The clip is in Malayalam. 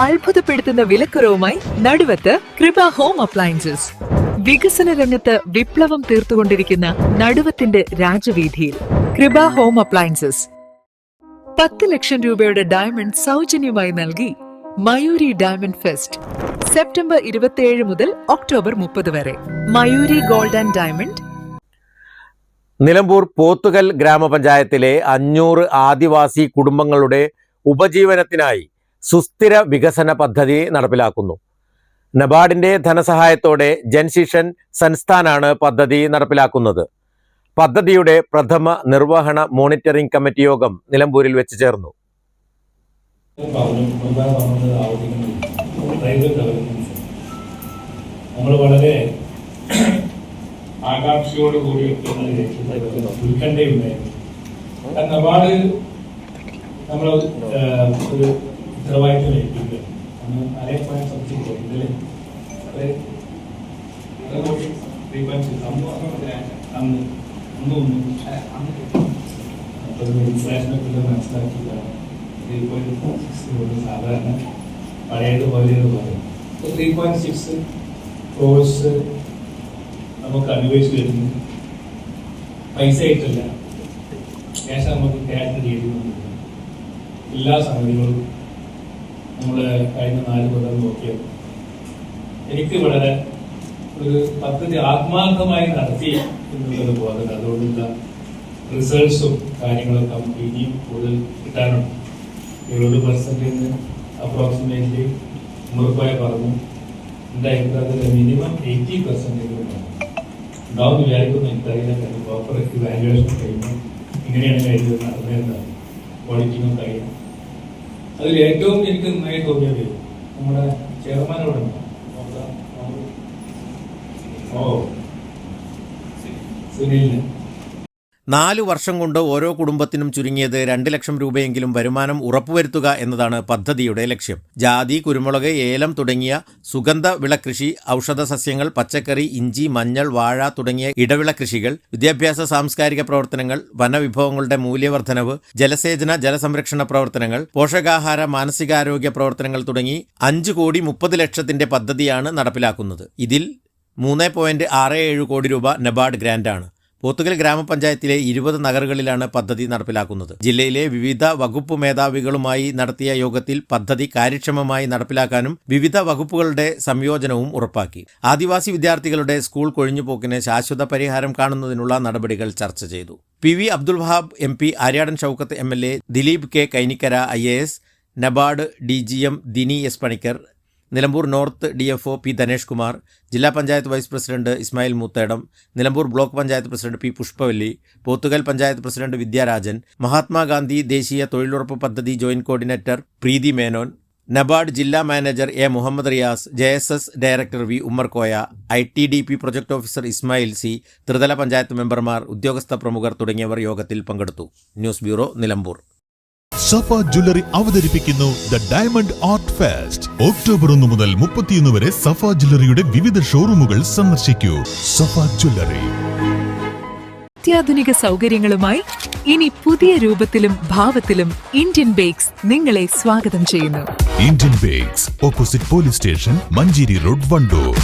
അത്ഭുതപ്പെടുത്തുന്ന വിലക്കുറവുമായി നടുവത്ത് കൃപ ഹോം അപ്ലയൻസസ്. വികസന രംഗത്ത് വിപ്ലവം തീർത്തുകൊണ്ടിരിക്കുന്ന നടുവത്തിന്റെ രാജവീതിയിൽ കൃപ ഹോം അപ്ലയൻസസ്. പത്ത് ലക്ഷം രൂപയുടെ ഡയമണ്ട് സൗജന്യമായി നൽകി മയൂരി ഡയമണ്ട് ഫെസ്റ്റ് സെപ്റ്റംബർ ഇരുപത്തിയേഴ് മുതൽ ഒക്ടോബർ മുപ്പത് വരെ. Mayuri gold and diamond. Nilambur Pothukal ഗ്രാമപഞ്ചായത്തിലെ അഞ്ഞൂറ് ആദിവാസി കുടുംബങ്ങളുടെ ഉപജീവനത്തിനായി സുസ്ഥിര വികസന പദ്ധതി നടപ്പിലാക്കുന്നു. നബാർഡിന്റെ ധനസഹായത്തോടെ ജൻശിഷൻ സംസ്ഥാനാണ് പദ്ധതി നടപ്പിലാക്കുന്നത്. പദ്ധതിയുടെ പ്രഥമ നിർവഹണ മോണിറ്ററിംഗ് കമ്മിറ്റി യോഗം നിലമ്പൂരിൽ വെച്ച് ചേർന്നു. നമ്മൾ വളരെ നബാർഡ് നമ്മൾ ഒരു ഉത്തരവാദിത്വം ഏൽപ്പിക്കുക. അന്ന് അരേ പോയിന്റ് സംതിങ് ഇതിൽ അന്ന്. അന്ന് അന്ന് ഒന്നും അപ്പോൾ ഇൻഫ്ലേഷനെ കുറിച്ച് മനസ്സിലാക്കിയതാണ് ത്രീ പോയിന്റ് സിക്സ് സാധാരണ പഴയതുപോലെ പറയും അപ്പോൾ ത്രീ പോയിന്റ് സിക്സ് കോഴ്സ് നമുക്ക് അനുഭവിച്ചു വരുന്നു പൈസ ആയിട്ടല്ല. ക്യാഷ് നമുക്ക് ക്യാഷ് ചെയ്യുന്നുണ്ട് എല്ലാ സംഗതികളും നമ്മൾ കഴിഞ്ഞ നാല് കൊല്ലം നോക്കിയത്. എനിക്ക് വളരെ ഒരു പദ്ധതി ആത്മാർത്ഥമായി നടത്തി എന്നുള്ളത് ബോധം അതുകൊണ്ടുള്ള റിസൾട്ട്സും കാര്യങ്ങളൊക്കെ നമുക്ക് ഇനിയും കൂടുതൽ കിട്ടാനുണ്ട്. എഴുപത് പെർസെന്റിന് അപ്രോക്സിമേറ്റ്ലി ഉമ്മർപ്പായ പറഞ്ഞു എന്റെ അഭിപ്രായത്തിൽ മിനിമം എയ്റ്റി പെർസെന്റേജ് ഉണ്ടാവും വിചാരിക്കുന്നു. എനിക്കറിയില്ല. കാര്യം പ്രോപ്പർ ഇവാലുവേഷൻ കഴിഞ്ഞു. ഇങ്ങനെയാണ് കാര്യങ്ങൾ നടന്നതെന്നാണ് ഓഡിറ്റിങ്ങും കഴിയും അതിൽ ഏറ്റവും എനിക്ക് നന്നായി തോന്നിയത് നമ്മുടെ ചെയർമാനോട് ഓ. സുനിലിന്. നാലു വർഷം കൊണ്ട് ഓരോ കുടുംബത്തിനും ചുരുങ്ങിയത് രണ്ട് ലക്ഷം രൂപയെങ്കിലും വരുമാനം ഉറപ്പുവരുത്തുക എന്നതാണ് പദ്ധതിയുടെ ലക്ഷ്യം. ജാതി കുരുമുളക് ഏലം തുടങ്ങിയ സുഗന്ധ വിളകൃഷി ഔഷധ സസ്യങ്ങൾ പച്ചക്കറി ഇഞ്ചി മഞ്ഞൾ വാഴ തുടങ്ങിയ ഇടവിള കൃഷികൾ വിദ്യാഭ്യാസ സാംസ്കാരിക പ്രവർത്തനങ്ങൾ വനവിഭവങ്ങളുടെ മൂല്യവർദ്ധനവ് ജലസേചന ജലസംരക്ഷണ പ്രവർത്തനങ്ങൾ പോഷകാഹാര മാനസികാരോഗ്യ പ്രവർത്തനങ്ങൾ തുടങ്ങി അഞ്ച് കോടി മുപ്പത് ലക്ഷത്തിന്റെ പദ്ധതിയാണ് നടപ്പിലാക്കുന്നത്. ഇതിൽ മൂന്ന് പോയിന്റ് ആറ് ഏഴ് കോടി രൂപ നബാർഡ് ഗ്രാന്റാണ് പോത്തുകൽ ഗ്രാമപഞ്ചായത്തിലെ ഇരുപത് നഗറുകളിലാണ് പദ്ധതി നടപ്പിലാക്കുന്നത്. ജില്ലയിലെ വിവിധ വകുപ്പ് മേധാവികളുമായി നടത്തിയ യോഗത്തിൽ പദ്ധതി കാര്യക്ഷമമായി നടപ്പിലാക്കാനും വിവിധ വകുപ്പുകളുടെ സംയോജനവും ഉറപ്പാക്കി. ആദിവാസി വിദ്യാർത്ഥികളുടെ സ്കൂൾ കൊഴിഞ്ഞുപോക്കിന് ശാശ്വത പരിഹാരം കാണുന്നതിനുള്ള നടപടികൾ ചർച്ച ചെയ്തു. P V Abdul Wahab M P Aryadan Shoukath M L A Dileep K Kainikkara I A S NABARD D G M Dinu S Panicker Nilambur north D F O P Dhanesh Kumar ജില്ലാ panchayat vice president Ismail Moothedam Nilambur block panchayat president P Pushpavalli Pothukal panchayat president Vidyarajan Mahatma Gandhi ദേശീയ തൊഴിലുറപ്പ് പദ്ധതി ജോയിന്റ് കോർഡിനേറ്റർ പ്രീതി മേനോൻ നബാർഡ് ജില്ലാ manager A Muhammad Riyas J S S director V Ummerkoya I T D P project officer Ismail C ത്രിതല പഞ്ചായത്ത് മെമ്പർമാർ ഉദ്യോഗസ്ഥ പ്രമുഖർ തുടങ്ങിയവർ യോഗത്തിൽ പങ്കെടുത്തു. News bureau Nilambur. Safa jewellery അവതരിപ്പിക്കുന്നു the diamond art fest. October ഒന്ന് മുതൽ മുപ്പത്തിയൊന്ന് വരെ സഫ ജ്വല്ലറിയുടെ വിവിധ ഷോറൂമുകൾ സന്ദർശിക്കൂ. സഫ ജ്വല്ലറി. അത്യാധുനിക സൗകര്യങ്ങളുമായി ഇനി പുതിയ രൂപത്തിലും ഭാവത്തിലും ഇന്ത്യൻ ബേക്സ് നിങ്ങളെ സ്വാഗതം ചെയ്യുന്നു. Indian Bakes opposite police station Manjeri road Wandoor.